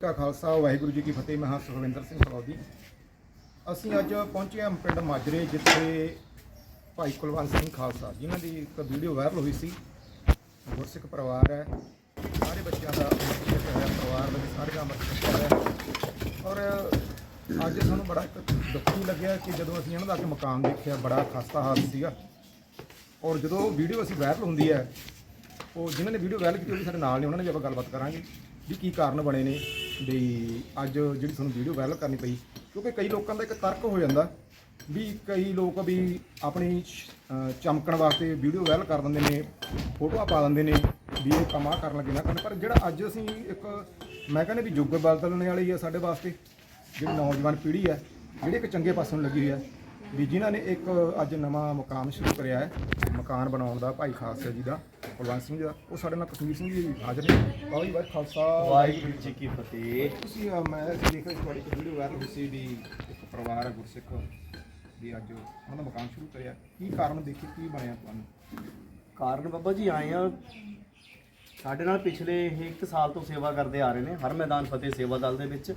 ਕਾ ਖਾਲਸਾ, ਵਾਹਿਗੁਰੂ ਜੀ ਕੀ ਫਤਿਹ, ਮੈਂ ਹਾਂ ਸੁਖਵਿੰਦਰ ਸਿੰਘ ਫਰੌਦੀ ਅਸੀਂ ਅੱਜ ਪਹੁੰਚੇ ਹਾਂ ਪਿੰਡ ਮਾਜਰੇ, ਜਿੱਥੇ ਭਾਈ ਕੁਲਵੰਤ ਸਿੰਘ ਖਾਲਸਾ, ਜਿਨ੍ਹਾਂ ਦੀ ਇੱਕ ਵੀਡੀਓ ਵਾਇਰਲ ਹੋਈ ਸੀ। ਗੁਰਸਿੱਖ ਪਰਿਵਾਰ ਹੈ, ਸਾਰੇ ਬੱਚਿਆਂ ਦਾ ਪਰਿਵਾਰ ਦੇ ਸਾਰੇ ਦਾ ਅੰਮ੍ਰਿਤ ਹੈ। ਔਰ ਅੱਜ ਸਾਨੂੰ ਬੜਾ ਇੱਕ ਦੁੱਖੀ ਲੱਗਿਆ ਕਿ ਜਦੋਂ ਅਸੀਂ ਇਹਨਾਂ ਦਾ ਕਿ ਮਕਾਨ ਦੇਖਿਆ, ਬੜਾ ਖਸਤਾ ਹਾਲ ਸੀਗਾ। ਔਰ ਜਦੋਂ ਵੀਡੀਓ ਅਸੀਂ ਵਾਇਰਲ ਹੁੰਦੀ ਹੈ, ਉਹ ਜਿਨ੍ਹਾਂ ਨੇ ਵੀਡੀਓ ਵਾਇਰਲ ਕੀਤੀ, ਉਹ ਵੀ ਸਾਡੇ ਨਾਲ ਨੇ, ਉਹਨਾਂ ਨਾਲ ਵੀ ਆਪਾਂ ਗੱਲਬਾਤ ਕਰਾਂਗੇ। ਵੀ ਕੀ ਕਾਰਨ ਬਣੇ ਨੇ ਵੀ ਅੱਜ ਜਿਹੜੀ ਤੁਹਾਨੂੰ ਵੀਡੀਓ ਵਾਇਰਲ ਕਰਨੀ ਪਈ ਕਿਉਂਕਿ ਕਈ ਲੋਕਾਂ ਦਾ ਇੱਕ ਤਰਕ ਹੋ ਜਾਂਦਾ ਵੀ ਕਈ ਲੋਕ ਵੀ ਆਪਣੀ ਅਹ, ਚਮਕਣ ਵਾਸਤੇ ਵੀਡੀਓ ਵਾਇਰਲ ਕਰ ਦਿੰਦੇ ਨੇ ਫੋਟੋਆਂ ਪਾ ਦਿੰਦੇ ਨੇ ਵੀ ਇਹ ਕੰਮ ਆਹ ਕਰਨ ਲੱਗੇ ਨਾ ਕਰਨ। ਪਰ ਜਿਹੜਾ ਅੱਜ ਅਸੀਂ ਇੱਕ ਮੈਂ ਕਹਿੰਦਾ ਵੀ ਯੁੱਗ ਬਦਲਣ ਵਾਲੀ ਹੈ ਸਾਡੇ ਵਾਸਤੇ ਜਿਹੜੀ ਨੌਜਵਾਨ ਪੀੜ੍ਹੀ ਹੈ ਜਿਹੜੀ ਇੱਕ ਚੰਗੇ ਪਾਸੇ ਨੂੰ ਲੱਗੀ ਹੋਈ ਹੈ ਵੀ ਜਿਨ੍ਹਾਂ ਨੇ ਇੱਕ ਅੱਜ ਨਵਾਂ ਮੁਕਾਮ ਸ਼ੁਰੂ ਕਰਿਆ ਹੈ ਮਕਾਨ ਬਣਾਉਣ ਦਾ ਭਾਈ ਖਾਲਸਾ ਜੀ ਦਾ ਕੁਲਵੰਤ ਸਿੰਘ ਜੀ ਦਾ ਉਹ ਸਾਡੇ ਨਾਲ ਕਸ਼ਮੀਰ ਸਿੰਘ ਜੀ ਹਾਜ਼ਰ ਨੇ। ਬਾਬਾ ਜੀ ਵਾਹਿ ਖਾਲਸਾ। ਵਾਹਿਗੁਰੂ ਜੀ ਕੀ ਫਤਿਹ। ਤੁਸੀਂ ਅਹ, ਮੈਂ ਅਸੀਂ ਦੇਖ ਰਿਹਾ ਤੁਹਾਡੀ ਇੱਕ ਵੀਡੀਓ ਵਾਇਰਲ ਹੋਈ ਸੀ ਵੀ ਇੱਕ ਪਰਿਵਾਰ ਹੈ ਗੁਰਸਿੱਖ ਵੀ ਅੱਜ ਉਹਨਾਂ ਦਾ ਮਕਾਨ ਸ਼ੁਰੂ ਕਰਿਆ। ਕੀ ਕਾਰਨ ਦੇਖੀ ਕੀ ਬਣਿਆ ਤੁਹਾਨੂੰ? ਕਾਰਨ ਬਾਬਾ ਜੀ ਆਏ ਆ ਸਾਡੇ ਨਾਲ ਪਿਛਲੇ ਇੱਕ ਸਾਲ ਤੋਂ ਸੇਵਾ ਕਰਦੇ ਆ ਰਹੇ ਨੇ ਹਰ ਮੈਦਾਨ ਫਤਿਹ ਸੇਵਾ ਦਲ ਦੇ ਵਿੱਚ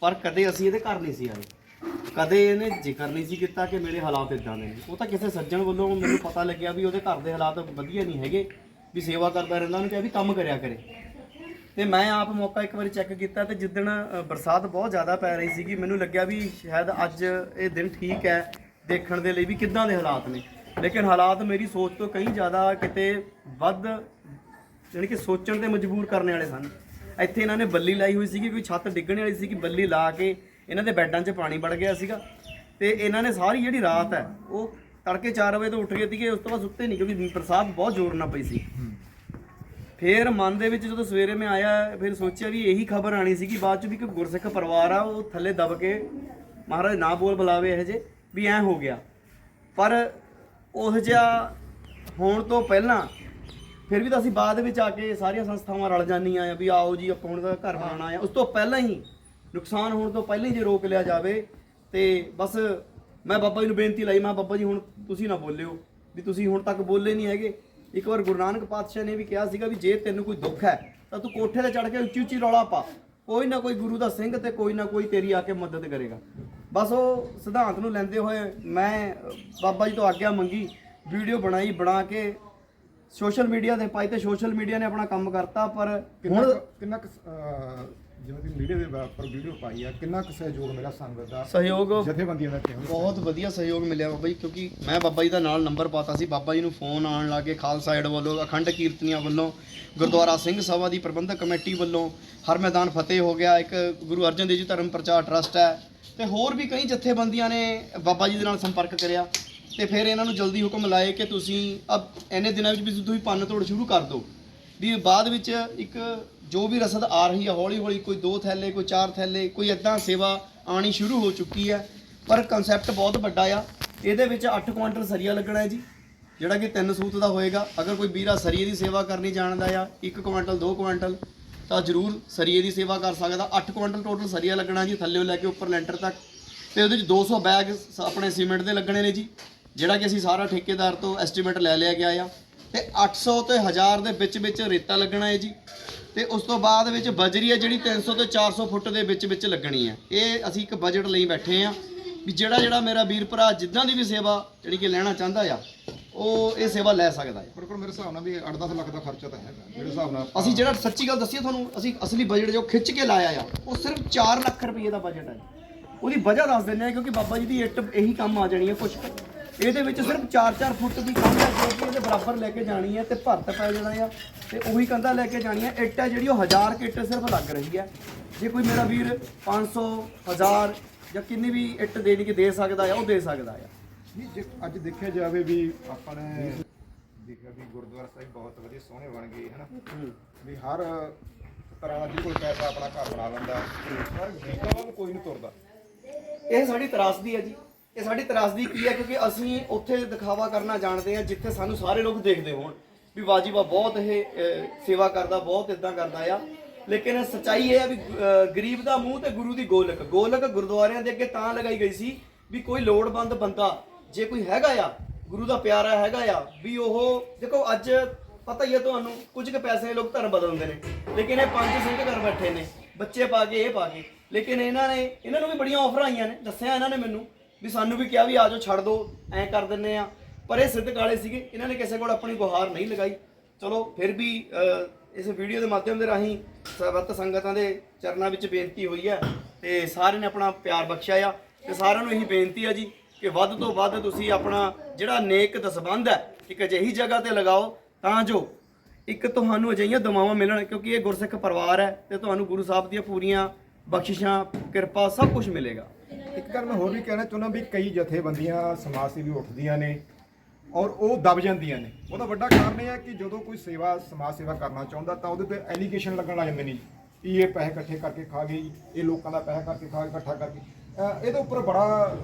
ਪਰ ਕਦੇ ਅਸੀਂ ਇਹਦੇ ਘਰ ਨਹੀਂ ਸੀ ਆਏ। ਕਦੇ ਇਹਨੇ ਜ਼ਿਕਰ ਨਹੀਂ ਸੀ ਕੀਤਾ ਕਿ ਮੇਰੇ ਹਾਲਾਤ ਇਦਾਂ ਦੇ ਨੇ। ਉਹ ਤਾਂ ਕਿਸੇ ਸੱਜਣ ਵੱਲੋਂ ਮੈਨੂੰ ਪਤਾ ਲੱਗਿਆ ਵੀ ਉਹਦੇ ਘਰ ਦੇ ਹਾਲਾਤ ਵਧੀਆ ਨਹੀਂ ਹੈਗੇ, ਵੀ ਸੇਵਾ ਕਰਦਾ ਰਹਿੰਦਾ, ਉਹਨੂੰ ਕਿਹਾ ਵੀ ਕੰਮ ਕਰਿਆ ਕਰੇ। ਤੇ ਮੈਂ ਆਪ ਮੌਕਾ ਇੱਕ ਵਾਰੀ ਚੈੱਕ ਕੀਤਾ ਤੇ ਜਿੱਦਣ ਬਰਸਾਤ ਬਹੁਤ ਜ਼ਿਆਦਾ ਪੈ ਰਹੀ ਸੀਗੀ, ਮੈਨੂੰ ਲੱਗਿਆ ਵੀ ਸ਼ਾਇਦ ਅੱਜ ਇਹ ਦਿਨ ਠੀਕ ਹੈ, ਦੇਖਣ ਦੇ ਲਈ ਵੀ ਕਿੱਦਾਂ ਦੇ ਹਾਲਾਤ ਨੇ। ਲੇਕਿਨ ਹਾਲਾਤ ਮੇਰੀ ਸੋਚ ਤੋਂ ਕਈ ਜ਼ਿਆਦਾ ਕਿਤੇ ਵੱਧ, ਯਾਨੀ ਕਿ ਸੋਚਣ ਤੇ ਮਜਬੂਰ ਕਰਨ ਵਾਲੇ ਸਨ। ਇੱਥੇ ਇਹਨਾਂ ਨੇ ਬੱਲੀ ਲਾਈ ਹੋਈ ਸੀਗੀ ਕੋਈ ਛੱਤ ਡਿੱਗਣ ਵਾਲੀ ਸੀ ਕਿ ਬੱਲੀ ਲਾ ਕੇ ਇਹਨਾਂ ਦੇ ਬੈੱਡਾਂ 'ਚ ਪਾਣੀ ਵੜ ਗਿਆ ਸੀਗਾ ਤੇ ਇਹਨਾਂ ਨੇ ਸਾਰੀ ਜਿਹੜੀ ਰਾਤ ਹੈ ਉਹ ਤੜਕੇ 4 ਵਜੇ ਤੋਂ ਉੱਠ ਗਏ ਸੀਗੇ ਉਸ ਤੋਂ ਬਾਅਦ ਸੁੱਤੇ ਨਹੀਂ ਕਿਉਂਕਿ ਬਰਸਾਤ ਬਹੁਤ ਜ਼ੋਰ ਨਾਲ ਪਈ ਸੀ। ਫਿਰ ਮਨ ਦੇ ਵਿੱਚ ਜਦੋਂ ਸਵੇਰੇ ਮੈਂ ਆਇਆ ਫਿਰ ਸੋਚਿਆ ਵੀ ਇਹੀ ਖਬਰ ਆਣੀ ਸੀ ਕਿ ਬਾਅਦ ਚ ਵੀ ਕਿ ਗੁਰਸਿੱਖ ਪਰਿਵਾਰ ਆ ਉਹ ਥੱਲੇ ਦਬ ਕੇ ਮਹਾਰਾਜ ਨਾ ਬੋਲ ਬੁਲਾਵੇ ਇਹ ਜੇ ਵੀ ਐ ਹੋ ਗਿਆ। ਪਰ ਉਹ ਜਿਹਾ ਹੋਣ ਤੋਂ ਪਹਿਲਾਂ ਫਿਰ ਵੀ ਤਾਂ ਅਸੀਂ ਬਾਅਦ ਵਿੱਚ ਆ ਕੇ ਸਾਰੀਆਂ ਸੰਸਥਾਵਾਂ ਰਲ ਜਾਂਦੀਆਂ ਆ ਵੀ ਆਓ ਜੀ ਆਪਾਂ ਹੁਣ ਘਰ ਬਣਾਉਣਾ ਆ। ਉਸ ਤੋਂ ਪਹਿਲਾਂ ਹੀ ਨੁਕਸਾਨ ਹੋਣ ਤੋਂ ਪਹਿਲਾਂ ਹੀ ਜੇ ਰੋਕ ਲਿਆ ਜਾਵੇ, ਤੇ ਬਸ ਮੈਂ ਬਾਬਾ ਜੀ ਨੂੰ ਬੇਨਤੀ ਲਾਈ, ਮੈਂ ਬਾਬਾ ਜੀ, ਹੁਣ ਤੁਸੀਂ ਨਾ ਬੋਲਿਓ ਵੀ ਤੁਸੀਂ ਹੁਣ ਤੱਕ ਬੋਲੇ ਨਹੀਂ ਹੈਗੇ। ਇੱਕ ਵਾਰ ਗੁਰੂ ਨਾਨਕ ਪਾਤਸ਼ਾਹ ਨੇ ਵੀ ਕਿਹਾ ਸੀਗਾ ਵੀ ਜੇ ਤੈਨੂੰ ਕੋਈ ਦੁੱਖ ਹੈ, ਤਾਂ ਤੂੰ ਕੋਠੇ ਤੇ ਚੜ ਕੇ ਉੱਚੀ ਉੱਚੀ ਰੌਲਾ ਪਾ। ਕੋਈ ਨਾ ਕੋਈ ਗੁਰੂ ਦਾ ਸਿੰਘ ਤੇ ਕੋਈ ਨਾ ਕੋਈ ਤੇਰੀ ਆ ਕੇ ਮਦਦ ਕਰੇਗਾ। ਬਸ ਉਹ ਸਿਧਾਂਤ ਨੂੰ ਲੈਂਦੇ ਹੋਏ ਮੈਂ ਬਾਬਾ ਜੀ ਤੋਂ ਆਗਿਆ ਮੰਗੀ, ਵੀਡੀਓ ਬਣਾਈ, ਬਣਾ ਕੇ ਸੋਸ਼ਲ ਮੀਡੀਆ ਤੇ ਪਾਈ ਤੇ ਸੋਸ਼ਲ ਮੀਡੀਆ ਨੇ ਆਪਣਾ ਕੰਮ ਕਰਤਾ ਪਰ ਕਿੰਨਾ ਹੁਣ ਕੁ- ਕਿੰਨਾ ਕੁ, ਅਹ, ਜਿਵੇਂ ਕਿ ਮੀਡੀਆ ਦੇ ਉੱਪਰ ਵੀਡੀਓ ਪਾਈ ਆ ਕਿੰਨਾ ਕੁ ਸਹਿਯੋਗ ਮਿਲਿਆ ਸੰਗਤ ਦਾ ਸਹਿਯੋਗ ਜਥੇਬੰਦੀਆਂ ਦਾ ਕਿਹੋ ਬਹੁਤ ਵਧੀਆ ਸਹਿਯੋਗ ਮਿਲਿਆ ਬਾਬਾ ਜੀ ਕਿਉਂਕਿ ਮੈਂ ਬਾਬਾ ਜੀ ਦਾ ਨਾਲ ਨੰਬਰ ਪਾਤਾ ਸੀ ਬਾਬਾ ਜੀ ਨੂੰ ਫੋਨ ਆਉਣ ਲੱਗੇ ਖਾਲਸਾ ਏਡ ਵੱਲੋਂ ਅਖੰਡ ਕੀਰਤਨੀਆਂ ਵੱਲੋਂ ਗੁਰਦੁਆਰਾ ਸਿੰਘ ਸਭਾ ਦੀ ਪ੍ਰਬੰਧਕ ਕਮੇਟੀ ਵੱਲੋਂ ਹਰ ਮੈਦਾਨ ਫਤਿਹ ਹੋ ਗਿਆ ਇੱਕ ਗੁਰੂ ਅਰਜਨ ਦੇਵ ਜੀ ਧਰਮ ਪ੍ਰਚਾਰ ਟਰਸਟ ਹੈ ਤੇ ਹੋਰ ਵੀ ਕਈ ਜਥੇਬੰਦੀਆਂ ਨੇ ਬਾਬਾ ਜੀ ਦੇ ਨਾਲ ਸੰਪਰਕ ਕਰਿਆ। ਤੇ ਫਿਰ ਇਹਨਾਂ ਨੂੰ ਜਲਦੀ ਹੁਕਮ ਲਾਏ ਕਿ ਤੁਸੀਂ ਅਬ ਇਹਨੇ ਦਿਨਾਂ ਵਿੱਚ ਵੀ ਤੁਸੀਂ ਪੰਨ ਤੋੜ ਸ਼ੁਰੂ ਕਰ ਦਿਓ। ਵੀ ਬਾਅਦ ਵਿੱਚ ਇੱਕ ਜੋ ਵੀ ਰਸਦ ਆ ਰਹੀ ਹੈ ਹੌਲੀ ਹੌਲੀ ਕੋਈ ਦੋ ਥੈਲੇ, ਕੋਈ ਚਾਰ ਥੈਲੇ, ਕੋਈ ਇਦਾਂ ਸੇਵਾ ਆਣੀ ਸ਼ੁਰੂ ਹੋ ਚੁੱਕੀ ਹੈ। ਪਰ ਕਨਸੈਪਟ ਬਹੁਤ ਵੱਡਾ ਆ। ਇਹਦੇ ਵਿੱਚ 8 ਕੁਆਂਟਲ ਸਰੀਆ ਲੱਗਣਾ ਹੈ ਜੀ, ਜਿਹੜਾ ਕਿ ਤਿੰਨ ਸੂਤ ਦਾ ਹੋਏਗਾ। ਅਗਰ ਕੋਈ ਵੀਰਾ ਸਰੀਏ ਦੀ ਸੇਵਾ ਕਰਨੀ ਜਾਣਦਾ ਆ 1 ਕੁਆਂਟਲ 2 ਕੁਆਂਟਲ, ਤਾਂ ਜ਼ਰੂਰ ਸਰੀਏ ਦੀ ਸੇਵਾ ਕਰ ਸਕਦਾ। 8 ਕੁਇੰਟਲ ਟੋਟਲ ਸਰੀਆ ਲੱਗਣਾ ਜੀ, ਥੱਲੇੋਂ ਲੈ ਕੇ ਉੱਪਰ ਲੈਂਟਰ ਤੱਕ। ਤੇ ਉਹਦੇ ਚ 200 ਬੈਗ ਸ- ਆਪਣੇ ਸੀਮੈਂਟ ਦੇ ਲੱਗਣੇ ਨੇ ਜੀ। ਜਿਹੜਾ ਕਿ ਅਸੀਂ ਸਾਰਾ ਠੇਕੇਦਾਰ ਤੋਂ ਐਸਟੀਮੇਟ ਲੈ ਲਿਆ ਗਿਆ ਆ। ਤੇ 800 ਤੇ 1000 ਦੇ ਵਿੱਚ ਵਿੱਚ ਰੇਤਾ ਲੱਗਣਾ ਹੈ ਜੀ। ਤੇ ਉਸ ਤੋਂ ਬਾਅਦ ਵਿੱਚ ਬਜਰੀ ਹੈ ਜਿਹੜੀ 300 ਤੇ 400 ਫੁੱਟ ਦੇ ਵਿੱਚ ਵਿੱਚ ਲੱਗਣੀ ਹੈ। ਇਹ ਅਸੀਂ ਇੱਕ ਬਜਟ ਲਈ ਬੈਠੇ ਆ ਵੀ ਜਿਹੜਾ ਜਿਹੜਾ ਮੇਰਾ ਵੀਰ ਭਰਾ ਜਿੱਦਾਂ ਦੀ ਵੀ ਸੇਵਾ ਜਿਹੜੀ ਕਿ ਲੈਣਾ ਚਾਹੁੰਦਾ ਆ ਉਹ ਇਹ ਸੇਵਾ ਲੈ ਸਕਦਾ ਹੈ ਬਿਲਕੁਲ ਮੇਰੇ ਹਿਸਾਬ ਨਾਲ ਵੀ 8-10 ਲੱਖ ਦਾ ਖਰਚਾ ਤਾਂ ਹੈਗਾ। ਮੇਰੇ ਹਿਸਾਬ ਨਾਲ ਅਸੀਂ ਜਿਹੜਾ ਸੱਚੀ ਗੱਲ ਦੱਸੀਏ ਤੁਹਾਨੂੰ ਅਸੀਂ ਅਸਲੀ ਬਜਟ ਜੋ ਖਿੱਚ ਕੇ ਲਾਇਆ ਆ ਉਹ ਸਿਰਫ 4 ਲੱਖ ਰੁਪਏ ਦਾ ਬਜਟ ਹੈ। ਉਹਦੀ ਵਜ੍ਹਾ ਦੱਸ ਦਿੰਦੇ ਆ ਕਿਉਂਕਿ ਬਾਬਾ ਜੀ ਦੀ ਇੱਟ ਇਹੀ ਕੰਮ ਆ ਜਾਣੀ ਹੈ ਕੁਝ ਇਹਦੇ ਵਿੱਚ ਸਿਰਫ 4-4 ਫੁੱਟ ਦੀ ਕੰਧ ਹੈ ਜੋ ਕਿ ਇਹਦੇ ਬਰਾਬਰ ਲੈ ਕੇ ਜਾਣੀ ਹੈ ਤੇ ਭਰਤ ਪੈ ਜਾਣਾ ਆ ਤੇ ਉਹੀ ਕੰਧਾਂ ਲੈ ਕੇ ਜਾਣੀ ਹੈ। ਇੱਟ ਹੈ ਜਿਹੜੀ ਉਹ 1000 ਕਿ ਇੱਟ ਸਿਰਫ ਲੱਗ ਰਹੀ ਹੈ। ਜੇ ਕੋਈ ਮੇਰਾ ਵੀਰ 500 1000 ਜਾਂ ਕਿੰਨੀ ਵੀ ਇੱਟ ਦੇਣੀ ਕਿ ਦੇ ਸਕਦਾ ਆ ਉਹ ਦੇ ਸਕਦਾ ਆ। ਨਹੀਂ ਜੇ ਅੱਜ ਦੇਖਿਆ ਜਾਵੇ ਵੀ ਆਪਾਂ ਨੇ ਦੇਖਿਆ ਵੀ ਗੁਰਦੁਆਰਾ ਸਾਹਿਬ ਬਹੁਤ ਵਧੀਆ ਸੋਹਣੇ ਬਣ ਗਏ ਹਨਾ? ਵੀ ਹਰ ਤਰ੍ਹਾਂ ਦਾ ਕੋਈ ਪੈਸਾ ਆਪਣਾ ਘਰ ਬਣਾ ਲੈਂਦਾ ਨੂੰ ਕੋਈ ਨਹੀਂ ਤੁਰਦਾ। ਇਹ ਸਾਡੀ ਤਰਾਸਦੀ ਹੈ ਜੀ। ਇਹ ਸਾਡੀ ਤਰਾਸਦੀ ਕੀ ਹੈ? ਕਿਉਂਕਿ ਅਸੀਂ ਉੱਥੇ ਦਿਖਾਵਾ ਕਰਨਾ ਜਾਣਦੇ ਹਾਂ ਜਿੱਥੇ ਸਾਨੂੰ ਸਾਰੇ ਲੋਕ ਦੇਖਦੇ ਹੋਣ ਵੀ ਵਾਜੀਬਾ ਬਹੁਤ ਇਹ ਅਹ, ਸੇਵਾ ਕਰਦਾ ਬਹੁਤ ਇਦਾਂ ਕਰਦਾ ਆ। ਲੇਕਿਨ ਸਚਾਈ ਇਹ ਹੈ ਵੀ ਅਹ, ਗਰੀਬ ਦਾ ਮੂੰਹ ਤੇ ਗੁਰੂ ਦੀ ਗੋਲਕ। ਗੋਲਕ ਗੁਰਦੁਆਰਿਆਂ ਦੇ ਅੱਗੇ ਤਾਂ ਲਗਾਈ ਗਈ ਸੀ ਵੀ ਕੋਈ ਲੋੜਵੰਦ ਬੰਦਾ ਜੇ ਕੋਈ ਹੈਗਾ ਆ ਗੁਰੂ ਦਾ ਪਿਆਰਾ ਹੈਗਾ ਆ ਵੀ ਉਹ ਦੇਖੋ ਅੱਜ ਪਤਾ ਹੀ ਹੈ ਤੁਹਾਨੂੰ ਕੁਝ ਕੁ ਪੈਸੇ ਲੋਕ ਧਰਮ ਬਦਲਦੇ ਨੇ ਲੇਕਿਨ ਇਹ ਪੰਜ ਸਿੰਘ ਘਰ ਬੈਠੇ ਨੇ ਬੱਚੇ ਪਾ ਕੇ ਇਹ ਪਾ ਕੇ। ਲੇਕਿਨ ਇਹਨਾਂ ਨੇ ਇਹਨਾਂ ਨੂੰ ਵੀ ਬੜੀਆਂ ਆਫਰਾਂ ਆਈਆਂ ਨੇ ਦੱਸਿਆ ਇਹਨਾਂ ਨੇ ਮੈਨੂੰ ਵੀ ਸਾਨੂੰ ਵੀ ਕਿਹਾ ਵੀ ਆਜੋ ਛੱਡ ਦਿਓ ਐਂ ਕਰ ਦਿੰਨੇ ਆ। ਪਰ ਇਹ ਸਿੱਧ ਕਾਲੇ ਸੀਗੇ, ਇਹਨਾਂ ਨੇ ਕਿਸੇ ਕੋਲ ਆਪਣੀ ਗੁਹਾਰ ਨਹੀਂ ਲਗਾਈ। ਚਲੋ, ਫਿਰ ਵੀ ਇਸ ਵੀਡੀਓ ਦੇ ਮਾਧਿਅਮ ਦੇ ਰਾਹੀਂ ਸਰਬੱਤ ਸੰਗਤਾਂ ਦੇ ਚਰਨਾਂ ਵਿੱਚ ਬੇਨਤੀ ਹੋਈ ਹੈ ਤੇ ਸਾਰਿਆਂ ਨੇ ਆਪਣਾ ਪਿਆਰ ਬਖਸ਼ਿਆ ਆ। ਤੇ ਸਾਰਿਆਂ ਨੂੰ ਇਹੀ ਬੇਨਤੀ ਆ ਜੀ ਕਿ ਵੱਧ ਤੋਂ ਵੱਧ ਤੁਸੀਂ ਆਪਣਾ ਜਿਹੜਾ ਨੇਕ ਦਸਬੰਧ ਹੈ, ਇੱਕ ਅਜਿਹੀ ਜਗ੍ਹਾ ਤੇ ਲਗਾਓ ਤਾਂ ਜੋ ਇੱਕ ਤੁਹਾਨੂੰ ਅਜਿਹੀਆਂ ਦੁਆਵਾਂ ਮਿਲਣ, ਕਿਉਂਕਿ ਇਹ ਗੁਰਸਿੱਖ ਪਰਿਵਾਰ ਹੈ ਤੇ ਤੁਹਾਨੂੰ ਗੁਰੂ ਸਾਹਿਬ ਦੀਆਂ ਪੂਰੀਆਂ ਬਖਸ਼ਿਸ਼ਾਂ, ਕਿਰਪਾ ਸਭ ਕੁਝ ਮਿਲੇਗਾ। ਇੱਕ ਗੱਲ ਮੈਂ ਹੋਰ ਵੀ ਕਹਿਣਾ ਚਾਹੁੰਦਾ ਵੀ ਕਈ ਜਥੇਬੰਦੀਆਂ ਸਮਾਜ ਸੇਵੀ ਉੱਠਦੀਆਂ ਨੇ ਔਰ ਉਹ ਦਬ ਜਾਂਦੀਆਂ ਨੇ। ਉਹਦਾ ਵੱਡਾ ਕਾਰਨ ਇਹ ਹੈ ਕਿ ਜਦੋਂ ਕੋਈ ਸੇਵਾ ਸਮਾਜ ਸੇਵਾ ਕਰਨਾ ਚਾਹੁੰਦਾ ਤਾਂ ਉਹਦੇ ਤੇ ਐਲੀਗੇਸ਼ਨ ਲੱਗਣ ਲੱਗ ਜਾਂਦੇ ਨੇ ਜੀ। ਵੀ ਇਹ ਪੈਸੇ ਇਕੱਠੇ ਕਰਕੇ ਖਾ ਗਏ ਜੀ, ਇਹ ਲੋਕਾਂ ਦਾ ਪੈਸਾ ਕਰਕੇ ਖਾ ਇਕੱਠਾ ਕਰਕੇ। ਇਹਦੇ ਉੱਪਰ ਬੜਾ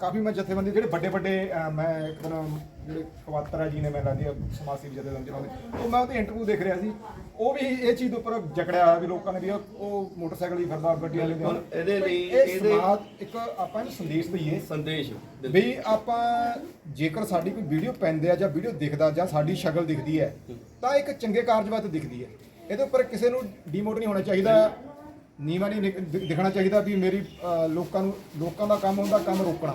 ਕਾਫੀ ਮੈਂ ਜਥੇਬੰਦੀ ਜਿਹੜੇ ਵੱਡੇ ਵੱਡੇ ਮੈਂ ਇੱਕ ਦਿਨ ਜਿਹੜੇ ਕਵਾਤਰਾ ਜੀ ਨੇ ਮੈਂ ਲੱਗਦੀ ਸਮਾਜ ਸੇਵੀ ਜਥੇਬੰਦੀ ਉਹਨਾਂ ਦੇ ਉਹ ਮੈਂ ਉਹਦੇ ਇੰਟਰਵਿਊ ਦੇਖ ਰਿਹਾ ਸੀ। ਉਹ ਵੀ ਇਹ ਚੀਜ਼ ਦੇ ਉੱਪਰ ਜਕੜਿਆ ਹੋਇਆ ਵੀ ਲੋਕਾਂ ਨੇ ਵੀ ਉਹ- ਮੋਟਰਸਾਈਕਲ ਹੀ ਫਿਰਦਾ ਗੱਡੀਆਂ ਲੈਂਦੇ ਹੁਣ ਇਹਦੇ ਲਈ ਇਹ ਇਹਦੇ- ਇੱਕ ਆਪਾਂ ਨੂੰ ਸੰਦੇਸ਼ ਦਈਏ ਸੰਦੇਸ਼ ਵੀ ਆਪਾਂ ਜੇਕਰ ਸਾਡੀ ਕੋਈ ਵੀਡੀਓ ਪੈਂਦੇ ਆ ਜਾਂ ਵੀਡੀਓ ਦਿਖਦਾ ਜਾਂ ਸਾਡੀ ਸ਼ਕਲ ਦਿਖਦੀ ਹੈ ਤਾਂ ਇੱਕ ਚੰਗੇ ਕਾਰਜ ਵਾਸਤੇ ਦਿਖਦੀ ਹੈ। ਇਹਦੇ ਉੱਪਰ ਕਿਸੇ ਨੂੰ ਡੀਮੋਟ ਨਹੀਂ ਹੋਣਾ ਚਾਹੀਦਾ। ਨੀਵਾ ਨਹੀਂ ਨਿਕ- ਦਿ- ਦਿਖਣਾ ਚਾਹੀਦਾ ਵੀ ਮੇਰੀ ਲੋਕਾਂ ਨੂੰ ਲੋਕਾਂ ਦਾ ਕੰਮ ਹੁੰਦਾ ਕੰਮ ਰੋਕਣਾ।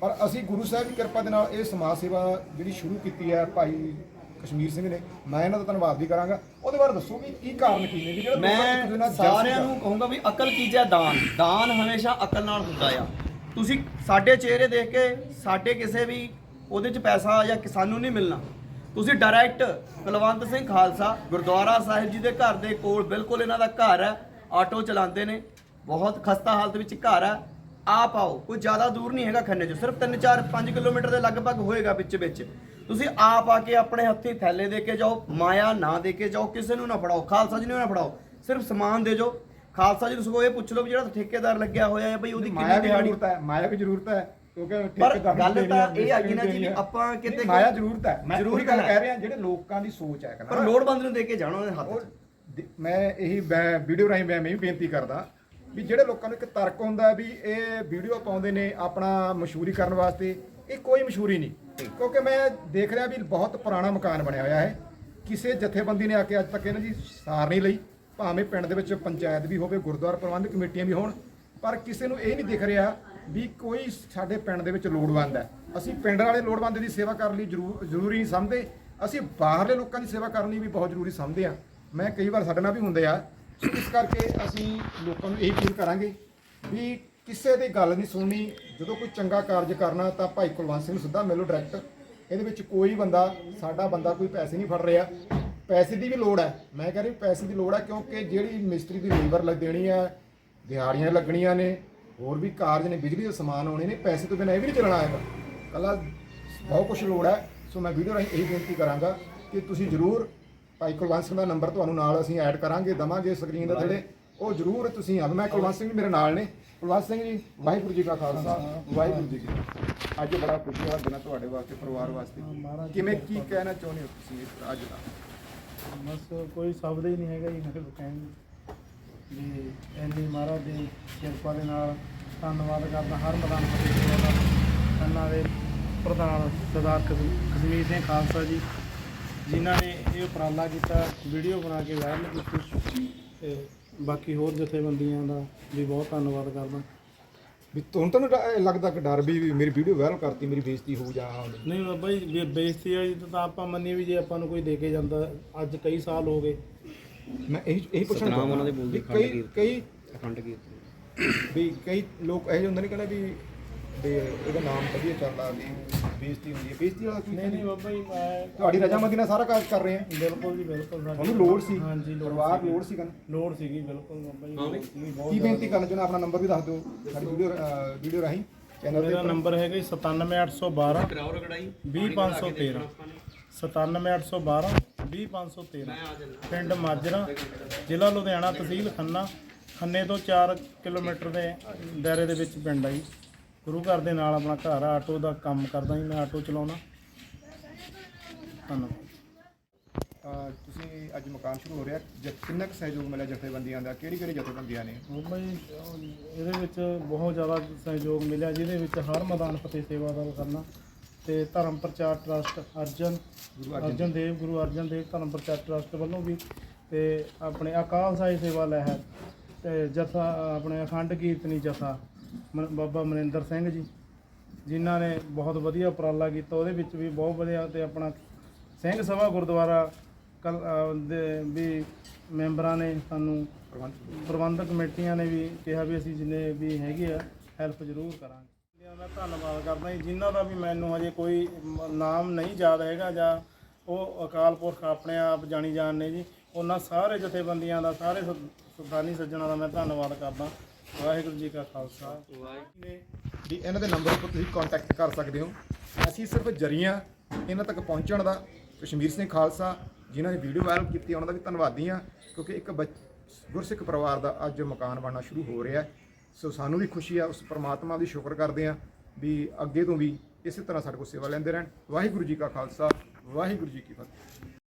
ਪਰ ਅਸੀਂ ਗੁਰੂ ਸਾਹਿਬ ਦੀ ਕਿਰਪਾ ਦੇ ਨਾਲ ਇਹ ਸਮਾਜ ਸੇਵਾ ਜਿਹੜੀ ਸ਼ੁਰੂ ਕੀਤੀ ਹੈ ਭਾਈ ਕਸ਼ਮੀਰ ਸਿੰਘ ਨੇ ਮੈਂ ਇਹਨਾਂ ਦਾ ਧੰਨਵਾਦ ਵੀ ਕਰਾਂਗਾ। ਉਹਦੇ ਬਾਰੇ ਦੱਸੋ ਵੀ ਕੀ ਕਾਰਨ ਕੀ ਨੇ ਵੀ ਜਿਹੜਾ ਲੋਕਾਂ ਇੱਕ ਦੂਜੇ ਮੈਂ ਨਾਲ ਸਾਰਿਆਂ ਨੂੰ ਕਹੂੰਗਾ ਵੀ ਅਕਲ ਕੀਜੈ ਦਾਨ? ਦਾਨ ਹਮੇਸ਼ਾ ਅਕਲ ਨਾਲ ਹੁੰਦਾ ਆ। ਤੁਸੀਂ ਸਾਡੇ ਚਿਹਰੇ ਦੇਖ ਕੇ ਸਾਡੇ ਕਿਸੇ ਵੀ ਉਹਦੇ 'ਚ ਪੈਸਾ ਜਾਂ ਕਿ ਸਾਨੂੰ ਨਹੀਂ ਮਿਲਣਾ। ਤੁਸੀਂ ਡਾਇਰੈਕਟ ਕੁਲਵੰਤ ਸਿੰਘ ਖਾਲਸਾ ਗੁਰਦੁਆਰਾ ਸਾਹਿਬ ਜੀ ਦੇ ਘਰ ਦੇ ਕੋਲ ਬਿਲਕੁਲ ਇਹਨਾਂ ਦਾ ਘਰ ਹੈ। ਆਟੋ ਚਲਾਉਂਦੇ ਨੇ ਬਹੁਤ ਖਸਤਾ ਹਾਲਤ ਵਿੱਚ ਘਰ ਹੈ ਆਪ ਆਓ ਕੋਈ ਜ਼ਿਆਦਾ ਦੂਰ ਨਹੀਂ ਹੈਗਾ ਖੰਨੇ ਚੋਂ ਸਿਰਫ 3 4 5 ਕਿਲੋਮੀਟਰ ਦੇ ਲਗਭਗ ਹੋਏਗਾ ਵਿੱਚ ਵਿੱਚ। ਤੁਸੀਂ ਆਪ ਆ ਕੇ ਆਪਣੇ ਹੱਥੀਂ ਥੈਲੇ ਦੇ ਕੇ ਜਾਓ ਮਾਇਆ ਨਾ ਦੇ ਕੇ ਜਾਓ ਕਿਸੇ ਨੂੰ ਨਾ ਫੜਾਓ ਖਾਲਸਾ ਜੀ ਨੂੰ ਨਾ ਫੜਾਓ ਸਿਰਫ ਸਮਾਨ ਦੇ ਜਾਓ। ਖਾਲਸਾ ਜੀ ਨੂੰ ਸਗੋਂ ਇਹ ਪੁੱਛ ਲਓ ਵੀ ਜਿਹੜਾ ਠੇਕੇਦਾਰ ਲੱਗਿਆ ਹੋਇਆ ਹੈ ਬਈ ਉਹਦੀ ਕਿੰਨੀ ਦਿਹਾੜੀ ਜ਼ਰੂਰਤ ਹੈ ਮਾਇਆ ਦੀ ਜ਼ਰੂਰਤ ਹੈ ਕਿਉਂਕਿ ਪਰ ਗੱਲ ਤਾਂ ਇਹ ਆ ਗਈ ਨਾ ਜੀ ਵੀ। ਆਪਾਂ ਕਿਤੇ ਮਾਇਆ ਜ਼ਰੂਰਤ ਹੈ। ਮੈਂ ਜ਼ਰੂਰਤ ਉਹੀ ਗੱਲ। ਕਹਿ ਰਿਹਾ ਜਿਹੜੇ ਲੋਕਾਂ ਦੀ ਸੋਚ ਹੈ ਪਰ ਲੋੜਵੰਦ ਨੂੰ ਦੇ ਕੇ ਜਾਣਾ ਉਹਦੇ ਹੱਥ ਦੇ- ਮੈਂ ਇਹੀ ਮੈਂ ਵੀਡੀਓ ਰਾਹੀਂ ਮੈਂ ਵੀ ਬੇਨਤੀ ਕਰਦਾ ਵੀ ਜਿਹੜੇ ਲੋਕਾਂ ਨੂੰ ਇੱਕ ਤਰਕ ਹੁੰਦਾ ਵੀ ਇਹ ਵੀਡੀਓ ਪਾਉਂਦੇ ਨੇ ਆਪਣਾ ਮਸ਼ਹੂਰੀ ਕਰਨ ਵਾਸਤੇ, ਇਹ ਕੋਈ ਮਸ਼ਹੂਰੀ ਨਹੀਂ। ਕਿਉਂਕਿ ਮੈਂ ਦੇਖ ਰਿਹਾ ਵੀ ਬਹੁਤ ਪੁਰਾਣਾ ਮਕਾਨ ਬਣਿਆ ਹੋਇਆ ਹੈ। ਕਿਸੇ ਜਥੇਬੰਦੀ ਨੇ ਆ ਕੇ ਅੱਜ ਤੱਕ ਇਹਨਾਂ ਦੀ ਸਾਰ ਨਹੀਂ ਲਈ। ਭਾਵੇਂ ਪਿੰਡ ਦੇ ਵਿੱਚ ਪੰਚਾਇਤ ਵੀ ਹੋਵੇ, ਗੁਰਦੁਆਰਾ ਪ੍ਰਬੰਧਕ ਕਮੇਟੀਆਂ ਵੀ ਹੋਣ, ਪਰ ਕਿਸੇ ਨੂੰ ਇਹ ਨਹੀਂ ਦਿਖ ਰਿਹਾ ਵੀ ਕੋਈ ਸਾਡੇ ਪਿੰਡ ਦੇ ਵਿੱਚ ਲੋੜਵੰਦ ਹੈ। ਅਸੀਂ ਪਿੰਡ ਵਾਲੇ ਲੋੜਵੰਦ ਦੀ ਸੇਵਾ ਕਰਨ ਲਈ ਜ਼ਰੂ ਜ਼ਰੂਰੀ ਨਹੀਂ ਸਮਝਦੇ। ਅਸੀਂ ਬਾਹਰਲੇ ਲੋਕਾਂ ਦੀ ਸੇਵਾ ਕਰਨ ਲਈ ਵੀ ਬਹੁਤ ਜ਼ਰੂਰੀ ਸਮਝਦੇ ਹਾਂ। ਮੈਂ ਕਈ ਵਾਰ ਸਾਡੇ ਨਾਲ ਵੀ ਹੁੰਦੇ ਆ ਸੋ ਇਸ ਕਰਕੇ ਅਸੀਂ ਲੋਕਾਂ ਨੂੰ ਇਹ ਅਪੀਲ ਕਰਾਂਗੇ ਵੀ ਕਿਸੇ ਦੀ ਗੱਲ ਨਹੀਂ ਸੁਣਨੀ। ਜਦੋਂ ਕੋਈ ਚੰਗਾ ਕਾਰਜ ਕਰਨਾ ਤਾਂ ਭਾਈ ਕੁਲਵੰਤ ਸਿੰਘ ਨੂੰ ਸਿੱਧਾ ਮਿਲੋ ਡਾਇਰੈਕਟ ਇਹਦੇ ਵਿੱਚ ਕੋਈ ਬੰਦਾ, ਸਾਡਾ ਬੰਦਾ ਕੋਈ ਪੈਸੇ ਨਹੀਂ ਫੜ ਰਿਹਾ। ਪੈਸੇ ਦੀ ਵੀ ਲੋੜ ਹੈ। ਮੈਂ ਕਹਿ ਰਿਹਾ ਪੈਸੇ ਦੀ ਲੋੜ ਹੈ ਕਿਉਂਕਿ ਜਿਹੜੀ ਮਿਸਤਰੀ ਦੀ ਲੇਬਰ ਲੱਗ ਦੇਣੀ ਹੈ, ਦਿਹਾੜੀਆਂ ਲੱਗਣੀਆਂ ਨੇ, ਹੋਰ ਵੀ ਕਾਰਜ ਨੇ, ਬਿਜਲੀ ਦੇ ਸਮਾਨ ਆਉਣੇ ਨੇ, ਪੈਸੇ ਤੋਂ ਬਿਨਾਂ ਇਹ ਵੀ ਨਹੀਂ ਚੱਲਣਾ ਹੈਗਾ। ਕੱਲਾ ਬਹੁਤ ਕੁਝ ਲੋੜ ਹੈ। ਸੋ ਮੈਂ ਵੀਡੀਓ ਰਾਹੀਂ ਇਹੀ ਬੇਨਤੀ ਕਰਾਂਗਾ ਕਿ ਤੁਸੀਂ ਜਰੂਰ ਭਾਈ ਕੁਲਵੰਤ ਸਿੰਘ ਦਾ ਨੰਬਰ ਤੁਹਾਨੂੰ ਨਾਲ ਅਸੀਂ ਐਡ ਕਰਾਂਗੇ ਦਵਾਂਗੇ ਸਕਰੀਨ ਦੇ ਥੱਲੇ। ਉਹ ਜਰੂਰ ਤੁਸੀਂ ਆ ਮੈਂ ਕੁਲਵੰਤ ਸਿੰਘ ਮੇਰੇ ਨਾਲ ਨੇ। ਕੁਲਵੰਤ ਸਿੰਘ ਜੀ ਵਾਹਿਗੁਰੂ ਜੀ ਕਾ ਖਾਲਸਾ। ਵਾਹਿਗੁਰੂ ਜੀ ਕੀ ਫਤਿਹ। ਅੱਜ ਬੜਾ ਖੁਸ਼ੀ ਵਾਲਾ ਦਿਨ ਤੁਹਾਡੇ ਵਾਸਤੇ ਪਰਿਵਾਰ ਵਾਸਤੇ। ਕਿਵੇਂ ਕੀ ਕਹਿਣਾ ਚਾਹੁੰਦੇ ਹੋ ਤੁਸੀਂ ਅੱਜ ਦਾ? ਬਸ ਕੋਈ ਸ਼ਬਦ ਹੀ ਨਹੀਂ ਹੈਗਾ ਜੀ ਮੇਰੇ ਕਹਿਣ ਨੂੰ। ਵੀ ਇੰਨੀ ਮਹਾਰਾਜ ਦੀ ਕਿਰਪਾ ਦੇ ਨਾਲ ਧੰਨਵਾਦ ਕਰਦਾ ਹਰ ਮੈਦਾਨ ਫਤਿਹ ਦਾ। ਇਹਨਾਂ ਦੇ ਪ੍ਰਧਾਨ ਸਰਦਾਰ ਕਸ- ਕਸ਼ਮੀਰ ਸਿੰਘ ਖਾਲਸਾ ਜੀ ਜਿਨ੍ਹਾਂ ਨੇ ਇਹ ਉਪਰਾਲਾ ਕੀਤਾ ਵੀਡੀਓ ਬਣਾ ਕੇ ਵਾਇਰਲ ਕੀਤੀ ਤੇ ਬਾਕੀ ਹੋਰ ਜਥੇਬੰਦੀਆਂ ਦਾ ਵੀ ਬਹੁਤ ਧੰਨਵਾਦ ਕਰਦਾ। ਵੀ ਤੁਹਾਨੂੰ ਤਾਂ ਡ- ਲੱਗਦਾ ਕਿ ਡਰ ਵੀ ਵੀ ਮੇਰੀ ਵੀਡੀਓ ਵਾਇਰਲ ਕਰਤੀ ਮੇਰੀ ਬੇਇੱਜ਼ਤੀ ਹੋ ਜਾ ਨਹੀਂ ਬਾਬਾ ਜੀ ਬੇ- ਬੇਇੱਜ਼ਤੀ ਵਾਲੀ ਤਾਂ ਆਪਾਂ ਮੰਨੀਏ ਵੀ ਜੇ ਆਪਾਂ ਨੂੰ ਕੋਈ ਦੇ ਕੇ ਜਾਂਦਾ ਅੱਜ ਕਈ ਸਾਲ ਹੋ ਗਏ। ਮੈਂ ਇਹੀ ਇਹੀ ਪੁੱਛਣਾ ਸਤਨਾਮ ਚਾਹੁੰਦਾ ਉਹਨਾਂ ਦੇ ਬੋਲਦੇ ਵੀ ਖੰਡ ਕਈ ਕੀਰਤਨ। ਕਈ ਅਖੰਡ ਕੀਰਤਨ। ਵੀ ਕਈ ਲੋਕ ਇਹੋ ਜਿਹੇ ਹੁੰਦੇ ਨੇ ਕਹਿੰਦੇ ਵੀ ਵੀ ਇਹਦਾ ਨਾਮ ਵਧੀਆ ਚੱਲਦਾ ਵੀ ਬੇਇੱਜ਼ਤੀ ਹੁੰਦੀ ਹੈ। ਬੇਇੱਜ਼ਤੀ ਵਾਲਾ ਕੋਈ ਨਹੀਂ ਨਹੀਂ ਬਾਬਾ ਜੀ ਮੈਂ ਤੁਹਾਡੀ ਰਜਾਮੰਦੀ ਨਾਲ ਸਾਰਾ ਕਾਜ ਕਰ ਰਹੇ ਆ? ਬਿਲਕੁਲ ਜੀ ਬਿਲਕੁਲ ਤੁਹਾਨੂੰ ਲੋੜ ਸੀ? ਹਾਂਜੀ ਲੋੜ ਪਰਿਵਾਰ। ਲੋੜ ਸੀ ਕਰਨ ਲੋੜ ਸੀਗੀ ਬਿਲਕੁਲ ਬਾਬਾ ਜੀ ਲੋੜ ਸੀਗੀ ਬਹੁਤ ਕੀ ਬੇਨਤੀ ਕਰਨਾ ਚਾਹੁੰਦਾ ਆਪਣਾ ਨੰਬਰ ਵੀ ਦੱਸ ਦਿਓ ਸਾਡੀ ਵੀਡੀਓ ਵੀਡੀਓ ਰਾਹੀਂ ਚੈਨਲ ਮੇਰਾ ਤੇ ਨੰਬਰ ਹੈਗਾ ਜੀ 97812 ਕਰਾਓ ਰਗੜਾਈ 20513 97812 20513 ਪਿੰਡ ਮਾਜਰਾ ਜ਼ਿਲ੍ਹਾ ਲੁਧਿਆਣਾ ਤਹਿਸੀਲ ਖੰਨਾ। ਖੰਨੇ ਤੋਂ 4 ਕਿਲੋਮੀਟਰ ਦੇ ਦਾਇਰੇ ਦੇ ਵਿੱਚ ਪਿੰਡ ਆ ਜੀ। ਗੁਰੂ ਘਰ ਦੇ ਨਾਲ ਆਪਣਾ ਘਰ ਆ ਆਟੋ ਦਾ ਕੰਮ ਕਰਦਾ ਜੀ ਮੈਂ ਆਟੋ ਚਲਾਉਣਾ। ਧੰਨਵਾਦ। ਤੁਸੀਂ ਅੱਜ ਮਕਾਨ ਸ਼ੁਰੂ ਹੋ ਰਿਹਾ। ਜ- ਕਿੰਨਾ ਕੁ ਸਹਿਯੋਗ ਮਿਲਿਆ ਜਥੇਬੰਦੀਆਂ ਦਾ? ਕਿਹੜੀ ਕਿਹੜੀ ਜਥੇਬੰਦੀਆਂ ਨੇ? ਅਹ ਇਹਦੇ ਵਿੱਚ ਬਹੁਤ ਜ਼ਿਆਦਾ ਸਹਿਯੋਗ ਮਿਲਿਆ ਜਿਹਦੇ ਵਿੱਚ ਹਰ ਮੈਦਾਨ ਫਤਿਹ ਸੇਵਾ ਦਾ ਕਰਨਾ। ਤੇ ਧਰਮ ਪ੍ਰਚਾਰ ਟਰਸਟ ਅਰਜਨ ਗੁਰੂ ਅਰਜਨ ਅਰਜਨ ਦੇਵ ਗੁਰੂ ਅਰਜਨ ਦੇਵ ਧਰਮ ਪ੍ਰਚਾਰ ਟਰਸਟ ਵੱਲੋਂ ਵੀ ਤੇ ਆਪਣੇ ਅਕਾਲ ਸਾਈ ਸੇਵਾ ਲਹਿਰ ਤੇ ਜਥਾ ਆਪਣੇ ਅਖੰਡ ਕੀਰਤਨੀ ਜਥਾ। ਮ- ਬਾਬਾ ਮਨਿੰਦਰ ਸਿੰਘ ਜੀ, ਜਿਨ੍ਹਾਂ ਨੇ ਬਹੁਤ ਵਧੀਆ ਉਪਰਾਲਾ ਕੀਤਾ, ਉਹਦੇ ਵਿੱਚ ਵੀ ਬਹੁਤ ਵਧੀਆ ਤੇ ਆਪਣਾ ਸਿੰਘ ਸਭਾ ਗੁਰਦੁਆਰਾ ਕਲ, ਅਹ, ਦੇ ਵੀ ਮੈਂਬਰਾਂ ਨੇ ਸਾਨੂੰ ਪ੍ਰਬੰਧਕ ਕਮੇਟੀਆਂ ਨੇ ਵੀ ਕਿਹਾ ਵੀ ਅਸੀਂ ਜਿੰਨੇ ਵੀ ਹੈਗੇ ਆ, ਹੈਲਪ ਜ਼ਰੂਰ ਕਰਾਂਗੇ। ਮੈਂ ਧੰਨਵਾਦ ਕਰਦਾ ਜੀ, ਜਿਨ੍ਹਾਂ ਦਾ ਵੀ ਮੈਨੂੰ ਹਜੇ ਕੋਈ ਮ- ਨਾਮ ਨਹੀਂ ਯਾਦ ਹੈਗਾ ਜਾਂ ਉਹ ਅਕਾਲ ਪੁਰਖ ਆਪਣੇ ਆਪ ਜਾਣੀ ਜਾਣ ਨੇ ਜੀ, ਉਹਨਾਂ ਸਾਰੇ ਜਥੇਬੰਦੀਆਂ ਦਾ, ਸਾਰੇ ਸੁਦਾਨੀ ਸੱਜਣਾ ਦਾ ਮੈਂ ਧੰਨਵਾਦ ਕਰਦਾ। ਵਾਹਿਗੁਰੂ ਜੀ ਕਾ ਖਾਲਸਾ। ਵਾਹਿਗੁਰੂ ਨੇ ਵੀ ਇਹਨਾਂ ਦੇ ਨੰਬਰ ਉੱਪਰ ਤੁਸੀਂ ਕੰਟੈਕਟ ਕਰ ਸਕਦੇ ਹੋ। ਅਸੀਂ ਸਿਰਫ ਜਰੀਆਂ ਇਹਨਾਂ ਤੱਕ ਪਹੁੰਚਣ ਦਾ, ਕਸ਼ਮੀਰ ਸਿੰਘ ਖਾਲਸਾ ਜਿਨ੍ਹਾਂ ਨੇ ਵੀਡੀਓ ਵਾਇਰਲ ਕੀਤੀ, ਉਹਨਾਂ ਦਾ ਵੀ ਧੰਨਵਾਦੀ ਹਾਂ, ਕਿਉਂਕਿ ਇੱਕ ਬੱਚ- ਗੁਰਸਿੱਖ ਪਰਿਵਾਰ ਦਾ ਅੱਜ ਮਕਾਨ ਬਣਨਾ ਸ਼ੁਰੂ ਹੋ ਰਿਹਾ ਸੋ ਸਾਨੂੰ ਵੀ ਖੁਸ਼ੀ ਆ, ਉਸ ਪਰਮਾਤਮਾ ਦੀ ਸ਼ੁਕਰ ਕਰਦੇ ਹਾਂ ਵੀ ਅੱਗੇ ਤੋਂ ਵੀ ਇਸੇ ਤਰ੍ਹਾਂ ਸਾਡੇ ਕੋਲ ਸੇਵਾ ਲੈਂਦੇ ਰਹਿਣ। ਵਾਹਿਗੁਰੂ ਜੀ ਕਾ ਖਾਲਸਾ, ਵਾਹਿਗੁਰੂ ਜੀ ਕੀ ਫਤਿਹ।